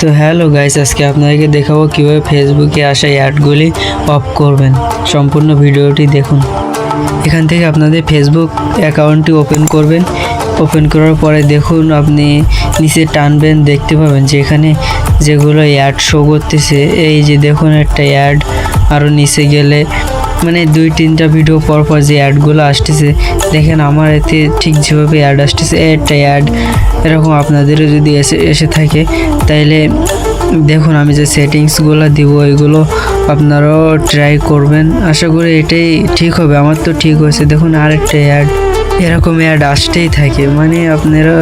তো hello guys, আজকে আপনাদেরকে দেখাবো কীভাবে ফেসবুকে আসা অ্যাডগুলি অফ করবেন। সম্পূর্ণ ভিডিওটি দেখুন। এখান থেকে আপনাদের ফেসবুক অ্যাকাউন্টটি ওপেন করবেন। ওপেন করার পরে দেখুন, আপনি নিচে টানবেন, দেখতে পাবেন যে এখানে যেগুলো অ্যাড শো করতেছে। এই যে দেখুন, একটা অ্যাড আরও নিচে গেলে মানে দুই, তিনটা ভিডিও পর পর যে অ্যাডগুলো আসতেছে, দেখেন আমার এতে ঠিক যেভাবে অ্যাড আসতেছে, একটা অ্যাড এরকম আপনাদেরও যদি এসে এসে থাকে, তাইলে দেখুন আমি যে সেটিংসগুলো দিব, এগুলো আপনারাও ট্রাই করবেন। আশা করি এটাই ঠিক হবে, আমার তো ঠিক হয়েছে। দেখুন আরেকটা অ্যাড এরকম অ্যাড আসতেই থাকে। মানে আপনারা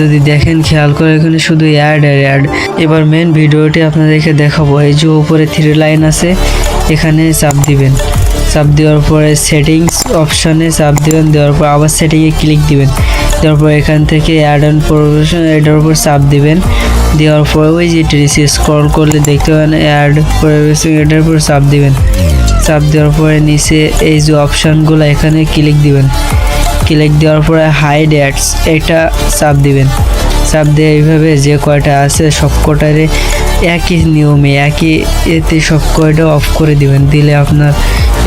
যদি দেখেন খেয়াল করে এখানে শুধু অ্যাড আর অ্যাড এবার মেন ভিডিওটি আপনাদেরকে দেখাবো। এই যে উপরে থ্রি লাইন আছে এখানে চাপ দিবেন। চাপ দেওয়ার পরে সেটিংস অপশানে চাপ দিবেন। দেওয়ার পর আবার সেটিংয়ে ক্লিক দিবেন। দেওয়ার পর এখান থেকে অ্যাড অ্যান্ড প্রমোশন এটার উপর চাপ দিবেন। দেওয়ার পর ওই যে রিসি স্ক্রল করলে দেখতে পাবেন অ্যাড প্রমোশন এটার উপর চাপ দিবেন। চাপ দেওয়ার পরে নিচে এই যে অপশানগুলো এখানে ক্লিক দিবেন। ক্লিক দেওয়ার পরে হাইড অ্যাডস এটা চাপ দিবেন। চাপ দিয়ে এইভাবে যে কয়টা আছে সব কটারে একই নিয়মে, একই এতে সব কয়টা অফ করে দিবেন। দিলে আপনার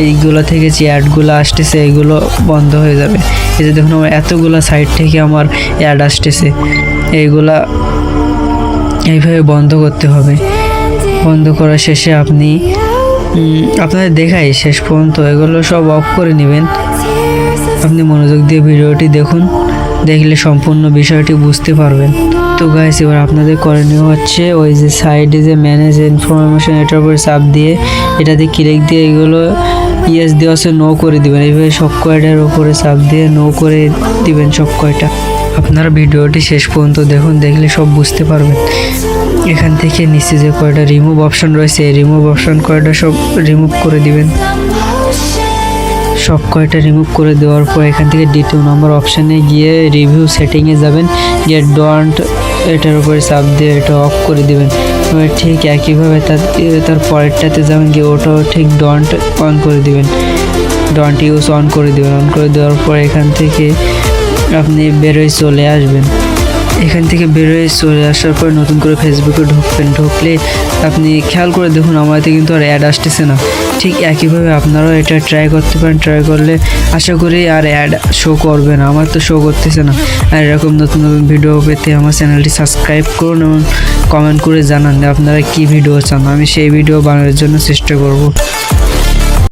এইগুলো থেকে যে অ্যাডগুলো আসতেছে এইগুলো বন্ধ হয়ে যাবে। এই যে দেখুন, আমার এতগুলো সাইড থেকে আমার অ্যাড আসতেছে। এইগুলা এইভাবে বন্ধ করতে হবে। বন্ধ করার শেষে আপনি আপনাদের দেখাই শেষ পর্যন্ত। এগুলো সব অফ করে নেবেন। আপনি মনোযোগ দিয়ে ভিডিওটি দেখুন, দেখলে সম্পূর্ণ বিষয়টি বুঝতে পারবেন। তো গাইস এবার আপনাদের করণীয় হচ্ছে ওই যে সাইডে যে ম্যানেজ ইনফরমেশন এটার উপরে চাপ দিয়ে, এটাতে ক্লিক দিয়ে এগুলো ইয়েস দেওয়া আছে নো করে দিবেন। এইভাবে সব কয়টার উপরে চাপ দিয়ে নো করে দিবেন সব কয়টা আপনারা ভিডিওটি শেষ পর্যন্ত দেখুন, দেখলে সব বুঝতে পারবেন। এখান থেকে নিচে যে কয়টা রিমুভ অপশন রয়েছে, এই রিমুভ অপশন কয়টা সব রিমুভ করে দিবেন। সব কয়টা রিমুভ করে দেওয়ার পর এখান থেকে দ্বিতীয় নম্বর অপশানে গিয়ে রিভিউ সেটিংয়ে যাবেন। গিয়ে ডন্ট এটার উপরে চাপ দিয়ে এটা অফ করে দেবেন। এবার ঠিক একইভাবে তার তার পরেরটাতে যাবেন, গিয়ে ওটাও ঠিক ডন্ট অন করে দেবেন। ডন্ট ইউজ অন করে দেবেন। অন করে দেওয়ার পর এখান থেকে আপনি বেরোয় চলে আসবেন। এখান থেকে বেরোয় চলে আসার পর নতুন করে ফেসবুকে ঢুকবেন। ঢুকলে আপনি খেয়াল করে দেখুন আমাদের কিন্তু আর অ্যাড আসতেছে না। ঠিক একইভাবে আপনারাও এটা ট্রাই করতে পারেন ট্রাই করলে আশা করি আর অ্যাড শো করবে না। আমার তো শো করতেছে না। আর এরকম নতুন নতুন ভিডিও পেতে আমার চ্যানেলটি সাবস্ক্রাইব করুন এবং কমেন্ট করে জানান যে আপনারা কী ভিডিও চান। আমি সেই ভিডিও বানানোর জন্য চেষ্টা করব।